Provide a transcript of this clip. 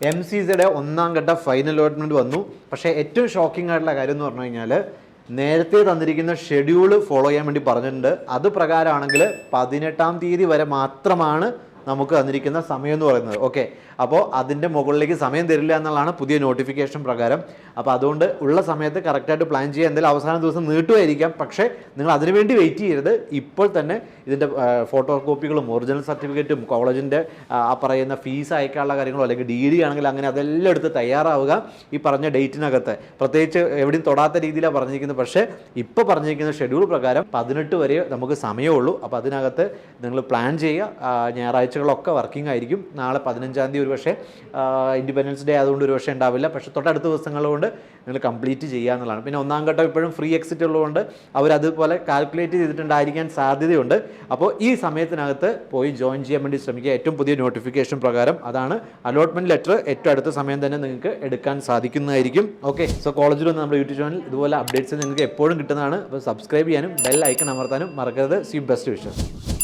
M C സിയുടെ ഒന്നാം ഘട്ട ഫൈനൽ അലോട്ട്മെന്റ് വന്നു. പക്ഷേ ഏറ്റവും ഷോക്കിംഗ് ആയിട്ടുള്ള കാര്യം എന്ന് പറഞ്ഞു കഴിഞ്ഞാൽ നേരത്തെ തന്നിരിക്കുന്ന ഷെഡ്യൂൾ ഫോളോ ചെയ്യാൻ വേണ്ടി പറഞ്ഞിട്ടുണ്ട്. അത് പ്രകാരമാണെങ്കിൽ പതിനെട്ടാം തീയതി വരെ മാത്രമാണ് നമുക്ക് തന്നിരിക്കുന്ന സമയം എന്ന് പറയുന്നത്. ഓക്കെ അപ്പോൾ അതിന്റെ മുകളിലേക്ക് സമയം തരില്ല എന്നുള്ളതാണ് പുതിയ നോട്ടിഫിക്കേഷൻ പ്രകാരം. അപ്പോൾ അതുകൊണ്ട് ഉള്ള സമയത്ത് കറക്റ്റായിട്ട് പ്ലാൻ ചെയ്യുക. എന്തായാലും അവസാന ദിവസം നീട്ടുമായിരിക്കാം. പക്ഷേ നിങ്ങൾ അതിനുവേണ്ടി വെയിറ്റ് ചെയ്യരുത്. ഇപ്പോൾ തന്നെ ഇതിന്റെ ഫോട്ടോ കോപ്പികളും ഒറിജിനൽ സർട്ടിഫിക്കറ്റും കോളേജിന്റെ ആ പറയുന്ന ഫീസ് അയക്കാനുള്ള കാര്യങ്ങളോ അല്ലെങ്കിൽ ഡി ഡി ആണെങ്കിൽ അങ്ങനെ അതെല്ലാം എടുത്ത് തയ്യാറാവുക ഈ പറഞ്ഞ ഡേറ്റിനകത്ത് പ്രത്യേകിച്ച് എവിടെയും തൊടാത്ത രീതിയിലാണ് പറഞ്ഞിരിക്കുന്നത്. പക്ഷേ ഇപ്പോൾ പറഞ്ഞിരിക്കുന്ന ഷെഡ്യൂൾ പ്രകാരം പതിനെട്ട് വരെ നമുക്ക് സമയമുള്ളൂ അപ്പോൾ അതിനകത്ത് നിങ്ങൾ പ്ലാൻ ചെയ്യുക. ആ, ഞായറാഴ്ചകളൊക്കെ വർക്കിംഗ് ആയിരിക്കും. നാളെ പതിനഞ്ചാം തീയതി ഒരു പക്ഷേ ഇൻഡിപെൻഡൻസ് ഡേ അതുകൊണ്ട് ഒരു പക്ഷേ ഉണ്ടാവില്ല. പക്ഷേ തൊട്ടടുത്ത ദിവസങ്ങൾ കൊണ്ട് നിങ്ങൾ കംപ്ലീറ്റ് ചെയ്യുക എന്നുള്ളതാണ്. പിന്നെ ഒന്നാം ഘട്ടം ഇപ്പോഴും ഫ്രീ എക്സിറ്റ് ഉള്ളതുകൊണ്ട് അവരതുപോലെ കാൽക്കുലേറ്റ് ചെയ്തിട്ടുണ്ടായിരിക്കാൻ സാധ്യതയുണ്ട്. അപ്പോൾ ഈ സമയത്തിനകത്ത് പോയി ജോയിൻ ചെയ്യാൻ വേണ്ടി ശ്രമിക്കുക. ഏറ്റവും പുതിയ നോട്ടിഫിക്കേഷൻ പ്രകാരം അതാണ് അലോട്ട്മെന്റ് ലെറ്റർ ഏറ്റവും അടുത്ത സമയം തന്നെ നിങ്ങൾക്ക് എടുക്കാൻ സാധിക്കുന്നതായിരിക്കും. ഓക്കെ സോ കോളേജിൽ വന്ന് നമ്മുടെ യൂട്യൂബ് ചാനൽ ഇതുപോലെ അപ്ഡേറ്റ്സ് നിങ്ങൾക്ക് എപ്പോഴും കിട്ടുന്നതാണ്. അപ്പോൾ സബ്സ്ക്രൈബ് ചെയ്യാനും ബെൽ ഐക്കൺ അമർത്താനും മറക്കരുത്. C best wishes